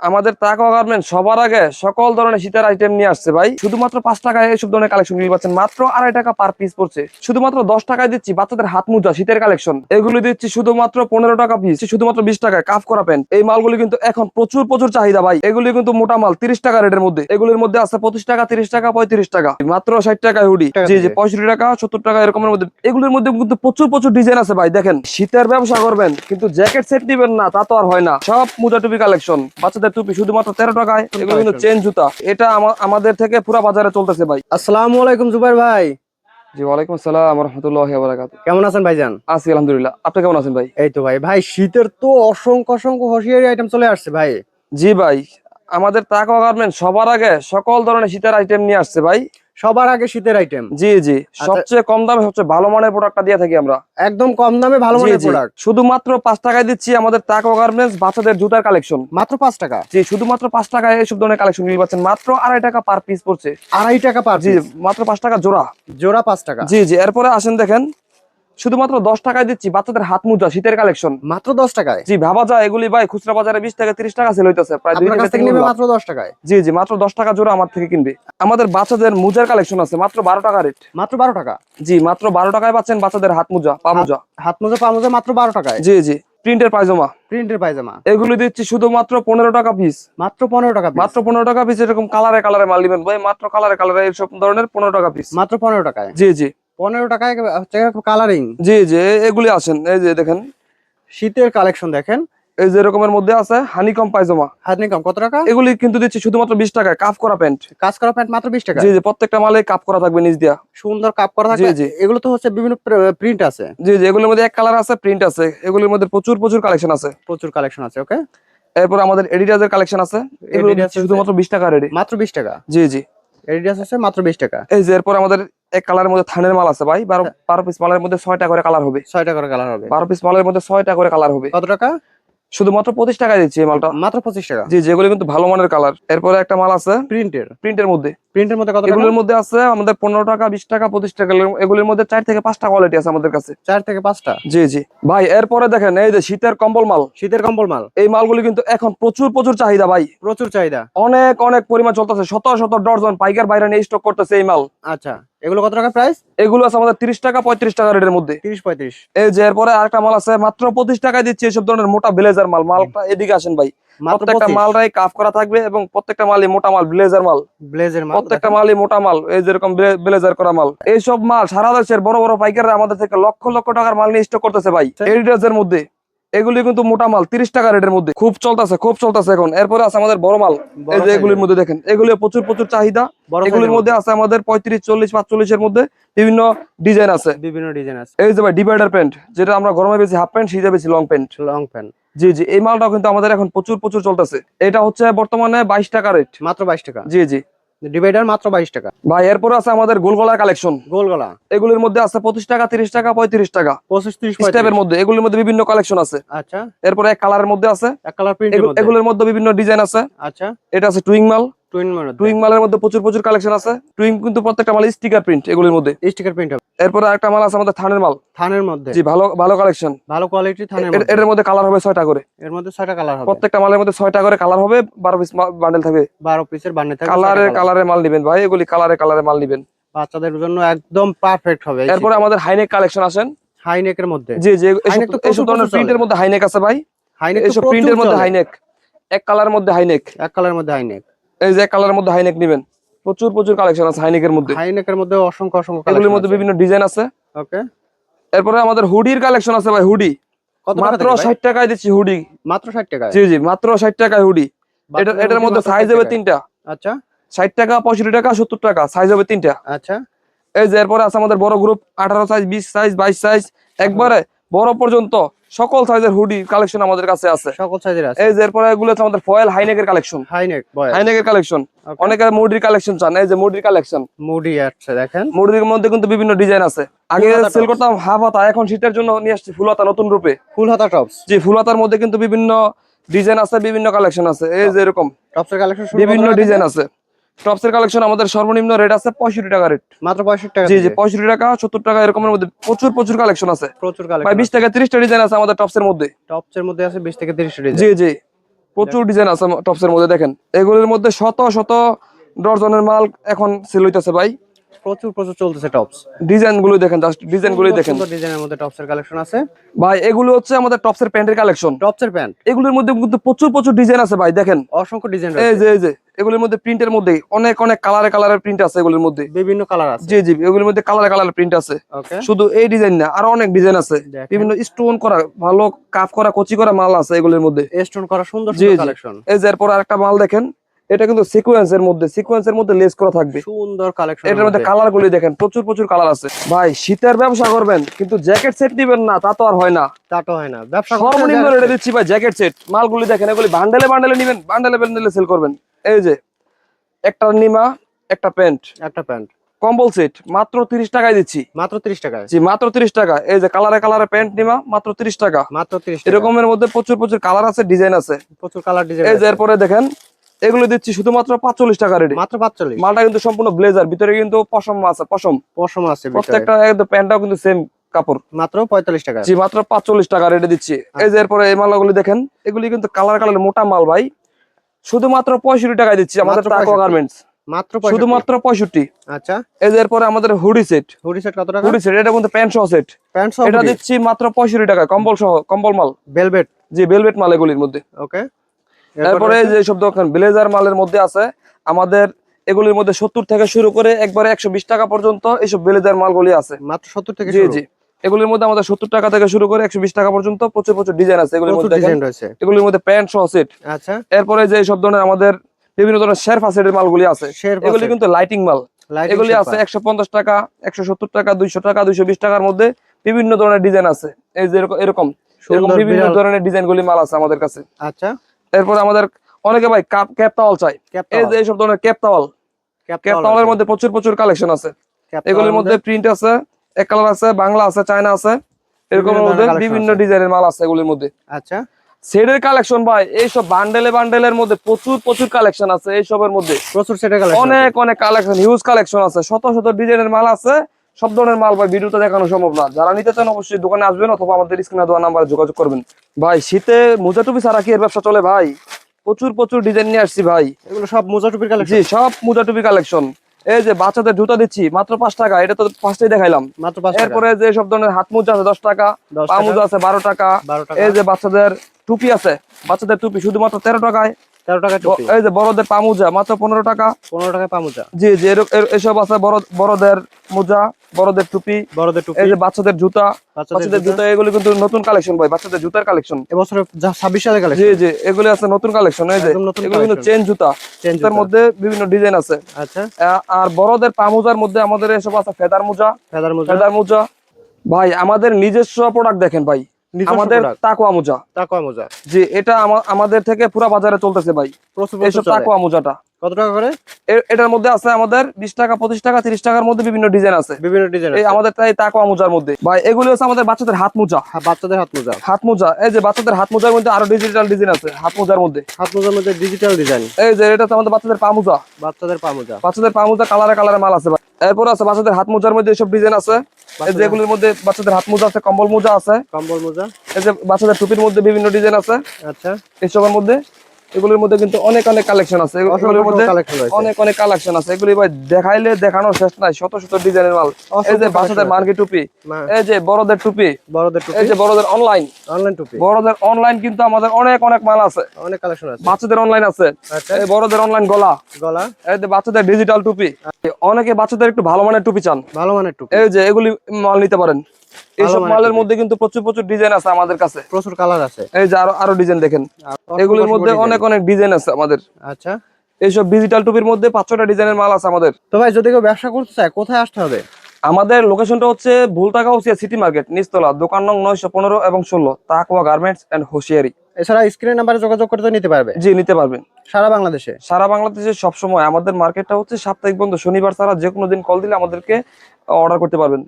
আমাদের তাকা গার্মেন্ট সবার আগে সকল ধরনের শীতের আইটেম নিয়ে আসছে ভাই। শুধুমাত্র পাঁচ টাকায় এইসব ধরনের কালেকশন গুলি পাচ্ছেন। মাত্র আড়াই টাকা পার পিস পড়ছে। শুধুমাত্র দশ টাকায় দিচ্ছি বাচ্চাদের হাত মোজা শীতের কালেকশন এগুলি দিচ্ছি শুধুমাত্র পনেরো টাকা পিস শুধুমাত্র বিশ টাকায় কাফ করা প্যান্ট এই মালগুলি কিন্তু এখন প্রচুর প্রচুর চাহিদা ভাই। এগুলি কিন্তু মোটা মাল তিরিশ টাকা রেটের মধ্যে। এগুলির মধ্যে আছে পঁচিশ টাকা তিরিশ টাকা পঁয়ত্রিশ টাকা। মাত্র ষাট টাকায় হুডি জি জি পঁয়ষট্টি টাকা সত্তর টাকা এরকমের মধ্যে। এগুলির মধ্যে কিন্তু প্রচুর প্রচুর ডিজাইন আছে ভাই। দেখেন শীতের ব্যবসা করবেন কিন্তু জ্যাকেট সেট নিবেন না তা তো আর হয় না। সব মোজা টুপি কালেকশন বাচ্চাদের টুপি শুধুমাত্র তেরো টাকায় এগুলো কিন্তু চেন জুতা। এটা আমাদের থেকে পুরো বাজারে চলতেছে ভাই। আসসালামু আলাইকুম জুবাইর ভাই। জি ওয়ালাইকুম আসসালাম রহমতুল্লাহ বারাকাত কেমন আছেন ভাইজান? আছি আলহামদুলিল্লাহ। আপনি কেমন আছেন ভাই? এই তো ভাই ভাই শীতের তো অসংখ্য অসংখ্য হুঁশিয়ারি আইটেম চলে আসছে ভাই। জি ভাই আমাদের টাকা গার্মেন্ট সবার আগে সকল ধরনের শীতের আইটেম নিয়ে আসছে ভাই। সবার আগে শীতের আইটেম জি জি। সবচেয়ে কম দামে সবচেয়ে ভালো মানের প্রোডাক্টটা দিয়ে থাকি আমরা। একদম কম দামে ভালো মানের প্রোডাক্ট শুধুমাত্র পাঁচ টাকায় দিচ্ছি আমাদের টাকো গার্মেন্টস বাচ্চাদের জুতার কালেকশন মাত্র পাঁচ টাকা? জি শুধুমাত্র পাঁচ টাকায় এইসব ধরনের কালেকশন গুলি পাচ্ছেন মাত্র আড়াই টাকা পার পিস পড়ছে। আড়াই টাকা পার জি মাত্র পাঁচ টাকা জোড়া। জোড়া পাঁচ টাকা। জি জি। এরপরে আসেন দেখেন। শুধুমাত্র দশ টাকায় দিচ্ছি বাচ্চাদের হাত মোজা শীতের কালেকশন মাত্র দশ টাকায়? জি ভাবা যায় এগুলি ভাই খুচরা বাজারে বিশ থেকে তিরিশ টাকা সেল হইতেছে প্রায়। মাত্র দশ টাকায়? জি জি মাত্র দশ টাকা জোড়া আমার থেকে কিনবে। আমাদের বাচ্চাদের মোজার কালেকশন আছে মাত্র বারো টাকা রেট মাত্র বারো টাকা? জি মাত্র বারো টাকায় পাচ্ছেন বাচ্চাদের হাত মুজা পা মুজা। হাত মুজা পা মোজা মাত্র বারো টাকায়? জি জি প্রিন্টের পায়জামা। প্রিন্টের পায়জামা। এগুলি দিচ্ছি শুধুমাত্র পনেরো টাকা পিস মাত্র পনেরো টাকা মাত্র পনেরো টাকা পিস এরকম কালারে কালারে মাল নিবেন। ভাই মাত্র কালারে কালারে এইসব ধরনের পনেরো টাকা পিস মাত্র পনেরো টাকায়? জি জি। পনেরো টাকায় হচ্ছে কালারিং জি জি এগুলি আছেন এই যে দেখেন। শীতের কালেকশন দেখেন। এই যে এরকমের মধ্যে আছে হানিকম পায়জামা। হাত নিকম কত টাকা? এগুলি কিন্তু দিচ্ছি শুধুমাত্র বিশ টাকায় কাফ করা প্যান্ট কাজ করা প্যান্ট মাত্র বিশ টাকা জি জি প্রত্যেকটা মালে কাপ করা থাকবে নিচ দিয়া। সুন্দর কাপ করা থাকে জি, জি। এগুলো তো হচ্ছে বিভিন্ন প্রিন্ট আছে। জি জি এগুলোর মধ্যে এক কালার আছে প্রিন্ট আছে। এগুলোর মধ্যে প্রচুর প্রচুর কালেকশন আছে। প্রচুর কালেকশন আছে ওকে এরপর আমাদের এডিডাসের কালেকশন আছে। এগুলো। শুধুমাত্র বিশ টাকা রেডি মাত্র বিশ টাকা? জি জি। এডিডাস আছে মাত্র বিশ টাকা। এই যে এরপর আমাদের এক কালারের মধ্যে থানের মাল আছে ভাই বারো বারো পিস মালের মধ্যে ছয়টা করে কালার হবে। ছয়টা করে কালার হবে। বারো পিস মালের মধ্যে ছয়টা করে কালার হবে। কত টাকা? শুধুমাত্র পঁচিশ টাকায় দিচ্ছি এই মালটা। মাত্র পঁচিশ টাকা? জি যেগুলো কিন্তু ভালো মানের কালার এরপরে একটা মাল আছে প্রিন্টের প্রিন্টের মধ্যে। প্রিন্টের মধ্যে কত এগুলোর মধ্যে আছে আমাদের পনেরো টাকা বিশ টাকা পঁচিশ টাকা এগুলোর- মধ্যে চার থেকে পাঁচটা কোয়ালিটি আছে আমাদের কাছে। চার থেকে পাঁচটা? জি জি। ভাই এরপরে দেখেন এই যে শীতের কম্বল মাল। শীতের কম্বল মাল। এই মালগুলি কিন্তু এখন প্রচুর প্রচুর চাহিদা ভাই। প্রচুর চাহিদা। অনেক অনেক পরিমাণ চলতেছে। শত শত ডর্জন পাইকার বাইরে নিয়ে স্টক করতেছে এই মাল। আচ্ছা। এগুলো কত টাকা প্রাইস এগুলো আছে আমাদের তিরিশ টাকা পঁয়ত্রিশ টাকা রেটের মধ্যে। তিরিশ পঁয়ত্রিশ। এই যে এরপরে আরেকটা মাল আছে মাত্র পঁচিশ টাকায় দিচ্ছি এসব ধরনের মোটা ব্লেজার মাল। মালটা এদিকে আসেন ভাই। প্রত্যেকটা মালটাই কাফ করা থাকবে এবং প্রত্যেকটা মালই মোটা মাল ব্লেজার মাল। ব্লেজের মাল প্রত্যেকটা মালই মোটা মাল এই যেরকম ব্লেজার করা মাল। এইসব মাল সারা দেশের বড় বড় পাইকাররা আমাদের থেকে লক্ষ লক্ষ টাকার মাল নিয়ে স্টক করতেছে ভাই। এডিডাস এর মধ্যে। এগুলি কিন্তু মোটা মাল তিরিশ টাকা রেটের মধ্যে। খুব চলতেছে খুব চলতেছে এখন। এরপরে আছে আমাদের বড় মাল। এই যে এগুলির এর। মধ্যে দেখেন এগুলি প্রচুর প্রচুর চাহিদা। এগুলির মধ্যে আছে আমাদের পঁয়ত্রিশ চল্লিশ পাঁচচল্লিশের মধ্যে বিভিন্ন ডিজাইন আছে। বিভিন্ন ডিজাইন আছে। এই যে ভাই ডিভাইডার প্যান্ট যেটা আমরা গরমে বেশি হাফ প্যান্ট শীতে বেশি লং প্যান্ট লং প্যান্ট জি জি এই মালটাও কিন্তু আমাদের এখন প্রচুর প্রচুর চলতেছে। এটা হচ্ছে বর্তমানে বাইশ টাকা রেট। মাত্র বাইশ টাকা। জি জি। ডিভাইডার মাত্র বাইশ টাকা। ভাই এরপরে আছে আমাদের গোলগলার কালেকশন গোলগলা। এগুলির মধ্যে আছে পঁচিশ টাকা তিরিশ টাকা পঁয়ত্রিশ টাকা। পঁচিশ ত্রিশ টাইপের মধ্যে এগুলির মধ্যে বিভিন্ন কালেকশন আছে। আচ্ছা। এরপরে এক কালারের মধ্যে আছে। এক কালার প্রিন্ট এগুলোর মধ্যে বিভিন্ন ডিজাইন আছে। আচ্ছা। এটা আছে টুইং মাল টুইং মালের মধ্যে প্রচুর প্রচুর কালেকশন আছে। টুইং কিন্তু প্রত্যেকটা মাল স্টিকার প্রিন্ট এগুলির মধ্যে। স্টিকার প্রিন্ট এরপরে একটা মাল আছে আমাদের থানের মাল। থানের মধ্যে। জি ভালো ভালো কালেকশন ভালো কোয়ালিটি থানের মধ্যে। মধ্যে কালার হবে ছয়টা করে। এর মধ্যে ছয়টা কালার হবে। প্রত্যেকটা মালের মধ্যে ছয়টা করে কালার হবে বারো পিস বান্ডেল থাকবে। বারো পিসের কালারে কালারে মাল নিবেন ভাই এগুলি কালারে কালারে মাল নিবেন। বাচ্চাদের জন্য একদম পারফেক্ট হবে। এরপরে আমাদের হাইনেক কালেকশন আসেন। হাই নেকের মধ্যে। জি জি হাইনেক ধরনের প্রিন্টের মধ্যে হাইনেক আছে ভাই। হাই নেক এইসব প্রিন্টের মধ্যে হাইনেক এক কালারের মধ্যে হাইনেক এক কালারের মধ্যে হাই নেক এই যে কালারের মধ্যে হাইনেক নিবেন। প্রচুর প্রচুর কালেকশন আছে হাইনেকের মধ্যে। হাই নেকের মধ্যে অসংখ্য অসংখ্য এগুলির মধ্যে বিভিন্ন ডিজাইন আছে। ওকে এরপরে আমাদের হুডির কালেকশন আছে ভাই হুডি মাত্র থেকে ভাই? ষাট টাকায় দিচ্ছি হুডি মাত্র ষাট টাকা জি জি মাত্র ষাট টাকায় হুডি এটা এটার মধ্যে সাইজ হবে তিনটা। আচ্ছা। ষাট টাকা পঁয়ষট্টি টাকা সত্তর টাকা সাইজ হবে তিনটা। আচ্ছা। এই যে এরপরে আছে আমাদের বড় গ্রুপ আঠারো সাইজ বিশ সাইজ বাইশ সাইজ একবারে বড় পর্যন্ত সকল সাইজের হুডি কালেকশন আমাদের কাছে আছে। সকল সাইজের আছে। এই যে এরপরে এগুলো হচ্ছে আমাদের ফয়েল হাইনেকের কালেকশন হাই নেক বয় হাইনেকের কালেকশন. অনেকের মুডির কালেকশন চান এই যে মুডির কালেকশন মুডি আছে দেখেন। মুডির মধ্যে কিন্তু বিভিন্ন ডিজাইন আছে। আগে সেল করতাম হাফ হাতা এখন শীতের জন্য নিয়ে আসছি ফুল হাতা নতুন রূপে। ফুল হাতা টপস জি ফুল হাতার মধ্যে কিন্তু বিভিন্ন ডিজাইন আছে বিভিন্ন কালেকশন আছে। এই যে এরকম। টপসের কালেকশন বিভিন্ন ডিজাইন আছে। টপস এর কালেকশন আমাদের সর্বনিম্ন রেট আছে পঁয়ষট্টি টাকা রেট মাত্র পঁয়ষট্টি টাকা জি জি পঁয়ষট্টি টাকা সত্তর টাকা এরকমের মধ্যে প্রচুর প্রচুর কালেকশন আছে। প্রচুর কালেকশন বিশ থেকে ত্রিশটা ডিজাইন আছে আমাদের টপসের মধ্যে। টপসের মধ্যে আছে বিশ থেকে তিরিশ ডিজাইন জি জি প্রচুর ডিজাইন আছে টপসের মধ্যে দেখেন। এগুলির মধ্যে শত শত ডজনের মাল এখন সেল হইতেছে ভাই। প্রচুর প্রচুর চলতেছে টপস ডিজাইনগুলো দেখেন জাস্ট ডিজাইনগুলো দেখেন। ডিজাইনের মধ্যে টপসের কালেকশন আছে। ভাই এগুলো হচ্ছে আমাদের টপসের প্যান্টের কালেকশন টপসের প্যান্ট। এগুলোর মধ্যে কিন্তু প্রচুর প্রচুর ডিজাইন আছে ভাই দেখেন। অসংখ্য ডিজাইন এই যে এই যে এগুলোর মধ্যে প্রিন্টের মধ্যে অনেক অনেক কালারে কালারের প্রিন্ট আছে এগুলোর মধ্যে। বিভিন্ন কালার আছে। জি জি এগুলোর মধ্যে কালারে কালারের প্রিন্ট আছে। শুধু এই ডিজাইন না আরও অনেক ডিজাইন আছে। বিভিন্ন স্টোন করা ভালো কাপ করা কচি করা মাল আছে এগুলোর মধ্যে। স্টোন করা সুন্দর সুন্দর। কালেকশন এই যে এরপর আরেকটা মাল দেখেন। এটা কিন্তু সিকোয়েন্সের মধ্যে সিকোয়েন্সের মধ্যে লেস করা থাকবে। সুন্দর কালেকশন এটার মধ্যে কালার গুলি দেখেন প্রচুর প্রচুর কালার আছে। ভাই শীতের ব্যবসা করবেন কিন্তু জ্যাকেট সেট নিবেন না তা তো আর হয় না। তাটো হয় না। ব্যবসা সর্বনিম্ন। রেটে দিচ্ছি ভাই জ্যাকেট সেট মালগুলি দেখেন এগুলি বান্ডেলে বান্ডেলে নিবেন বান্ডেলে বান্ডেলে সেল করবেন। এই যে একটা নিমা একটা প্যান্ট। একটা প্যান্ট। কম্বল সেট মাত্র তিরিশ টাকায় দিচ্ছি। মাত্র 30 টাকায়। জি মাত্র তিরিশ টাকা। এই যে কালারে কালারে প্যান্ট নিমা মাত্র তিরিশ টাকা। মাত্র 30 এরকমের মধ্যে প্রচুর প্রচুর কালার আছে ডিজাইন আছে। প্রচুর কালার ডিজাইন এই যে এরপরে দেখেন এগুলো দিচ্ছি শুধুমাত্র পাঁচচল্লিশ টাকা রেটে মাত্র 45 মালটা কিন্তু সম্পূর্ণ ব্লেজার ভিতরে কিন্তু পশম আছে পশম। পশম আছে প্রত্যেকটা একদম প্যান্টটাও কিন্তু সেম কাপড়। মাত্র 45 টাকা। জি মাত্র পাঁচচল্লিশ টাকা রেটে দিচ্ছি। এই যে এরপরে এই মালগুলি দেখেন এগুলি কিন্তু কালার কালার মোটা মাল ভাই। শুধুমাত্র পঁয়ষট্টি টাকায় দিচ্ছি আমাদের টাকো 65 গার্মেন্টস মাত্র শুধুমাত্র পঁয়ষট্টি। আচ্ছা। এই যে এরপরে আমাদের হুডি সেট হুডি সেট কত টাকা? হুডি সেট এটা কিন্তু প্যান্ট সহ সেট প্যান্ট সহ এটা দিচ্ছি মাত্র পঁয়ষট্টি কম্বল সহ কম্বল মাল। ভেলভেট জি ভেলভেট মাল এগুলির মধ্যে। ওকে তারপরে যে সব দোকান ব্লেজার মালের মধ্যে আছে আমাদের এগুলির মধ্যে সত্তর থেকে শুরু করে একবারে একশো বিশ টাকা পর্যন্ত এইসব ব্লেজার মালগুলি আছে। মাত্র 70 থেকে জি জি। এগুলির মধ্যে আমাদের সত্তর টাকা থেকে শুরু করে একশো বিশ টাকা পর্যন্ত প্রচুর প্রচুর ডিজাইন আছে এগুলির মধ্যে এগুলির মধ্যে প্যান্ট সহ সেট। আচ্ছা। এরপরে যে সব ধরনের আমাদের বিভিন্ন ধরনের শেরফা সেটের মালগুলি আছে। এগুলি কিন্তু লাইটিং মাল। এগুলি আছে একশো পঞ্চাশ টাকা একশো সত্তর টাকা দুইশো টাকা দুইশো বিশ টাকার মধ্যে বিভিন্ন ধরনের ডিজাইন আছে। এই যে এরকম। এরকম এরকম বিভিন্ন ধরনের ডিজাইন গুলি মাল আছে আমাদের কাছে। আচ্ছা। এরপর আমাদের অনেকে ভাই ক্যাপ তাওয়াল চাই এই যে এইসব ধরনের ক্যাপ তাওয়াল ক্যাপ তাওয়ালের মধ্যে প্রচুর প্রচুর কালেকশন আছে। এগুলির মধ্যে প্রিন্ট আছে এক কালার আছে বাংলা আছে চায়না আছে। এরকম মধ্যে বিভিন্ন ডিজাইনের মাল আছে এগুলির মধ্যে। আচ্ছা। সেটের কালেকশন ভাই এইসব বান্ডেলে বান্ডেলের মধ্যে প্রচুর প্রচুর কালেকশন আছে এইসবের মধ্যে। প্রচুর সেটের কালেকশন অনেক অনেক কালেকশন হিউজ কালেকশন আছে। শত শত ডিজাইনের মাল আছে। সব ধরনের মাল ভাই ভিডিওতে দেখানো সম্ভব না। যারা নিতে চান অবশ্যই দোকানে আসবেন অথবা আমাদের স্ক্রিনে দেওয়া নাম্বারে যোগাযোগ করবেন। ভাই শীতে মোজা টুপি ছাড়া কি এর ব্যবসা চলে ভাই? প্রচুর প্রচুর ডিজাইন নিয়ে আসছি ভাই। এগুলো সব মোজা টুপির কালেকশন জি সব মোজা টুপি কালেকশন এই যে বাচ্চাদের জুতা দিচ্ছি মাত্র পাঁচ টাকা এটা তো ফার্স্টেই দেখাইলাম। মাত্র 5 টাকা। এরপরে যে সব ধরনের হাত মোজা আছে দশ টাকা 10 পা মোজা আছে বারো টাকা। এই যে বাচ্চাদের টুপি আছে বাচ্চাদের টুপি শুধুমাত্র তেরো টাকায়। 13 টাকা এই যে বড়দের পা মোজা মাত্র পনেরো টাকা। 15 টাকা পা মোজা জি জি এর- এর- এসব আছে বড় বড়দের মোজা বড়দের টুপি বড়দের টুপি। এই যে বাচ্চাদের জুতা বাচ্চাদের বাচ্চাদের জুতা। জুতা এগুলো কিন্তু নতুন কালেকশন ভাই বাচ্চাদের জুতার কালেকশন। এবছর 26 সালের জি কালেকশন। জি এগুলো আছে নতুন কালেকশন এই যে এগুলো কিন্তু চেন জুতা। জুতার মধ্যে বিভিন্ন ডিজাইন আছে। আচ্ছা। আর বড়দের পা মোজার মধ্যে আমাদের এসব আছে ফেদার মোজা। ফেদার মোজা। ফেদার মোজা। ভাই আমাদের নিজস্ব প্রোডাক্ট দেখেন ভাই। আমাদের তাকুয়া মোজা। টাকা মোজা। জি এটা আমা- আমাদের থেকে পুরা বাজারে চলতেছে ভাই। এইসব। তাকুয়া মোজাটা। কত টাকা করে? এটার মধ্যে আছে আমাদের বিশ টাকা পঁচিশ টাকা তিরিশ টাকার মধ্যে বিভিন্ন ডিজাইন আছে। বিভিন্ন ডিজাইন এই আমাদের তাই তাকুয়া মোজার মধ্যে। ভাই এগুলো হচ্ছে আমাদের বাচ্চাদের হাত মোজা। বাচ্চাদের হাত মোজা। হাত মোজা। এই যে বাচ্চাদের হাত মোজার মধ্যে আরও ডিজিটাল ডিজাইন আছে হাত মোজার মধ্যে। হাত মোজার মধ্যে ডিজিটাল ডিজাইন এই যে এটা হচ্ছে আমাদের বাচ্চাদের পা মোজা। বাচ্চাদের পা মোজা। বাচ্চাদের পা মোজা কালারে কালারে মাল আছে ভাই। এরপর আছে বাচ্চাদের হাত মোজার মধ্যে এসব ডিজাইন আছে। যেগুলোর মধ্যে বাচ্চাদের হাত মোজা আছে কম্বল মোজা আছে। কম্বল মোজা। এই যে বাচ্চাদের টুপির মধ্যে বিভিন্ন ডিজাইন আছে। আচ্ছা। এসবের মধ্যে এগুলোর মধ্যে কিন্তু অনেক অনেক কালেকশন আছে। এগুলোর মধ্যে অনেক অনেক কালেকশন আছে। এগুলি ভাই দেখাইলে দেখানোর শেষ নাই। শত শত ডিজাইনের মাল। এই যে বাচ্চাদের আছে। টুপি এই যে বড়দের টুপি বড়দের টুপি। এই যে বড়দের অনলাইন অনলাইন টুপি। বড়দের অনলাইন কিন্তু আমাদের অনেক অনেক মাল আছে। অনেক কালেকশন আছে। বাচ্চাদের অনলাইন আছে। আচ্ছা। এই বড়দের অনলাইন গলা। গলা। এই যে বাচ্চাদের ডিজিটাল টুপি। অনেকে বাচ্চাদের একটু ভালো মানের টুপি চান। ভালো মানের টুপি। এই যে এগুলি মাল নিতে পারেন। এইসব মালের মধ্যে কিন্তু প্রচুর প্রচুর ডিজাইন আছে আমাদের কাছে। প্রচুর কালার আছে। এই যে আরও আরও ডিজাইন দেখেন। এগুলির মধ্যে অনেক অনেক ডিজাইন আছে আমাদের। আচ্ছা। এইসব ডিজিটাল টুপির মধ্যে ডিজাইনের মাল আছে আমাদের। তো ভাই যদি কেউ ব্যবসা করতে চায় কোথায় আসতে হবে? আমাদের লোকেশনটা হচ্ছে সিটি মার্কেট নিচতলা দোকান নং নয়শো পনেরো এবং ষোলো তাকুয়া গার্মেন্টস এন্ড হোশিয়ারি এছাড়া স্ক্রিনের নাম্বারে যোগাযোগ করে তো নিতে পারবে? জি নিতে পারবেন। সারা বাংলাদেশে? সারা বাংলাদেশে সবসময়। আমাদের মার্কেটটা হচ্ছে সাপ্তাহিক বন্ধ শনিবার ছাড়া যে কোনো দিন কল দিলে আমাদেরকে অর্ডার করতে পারবেন।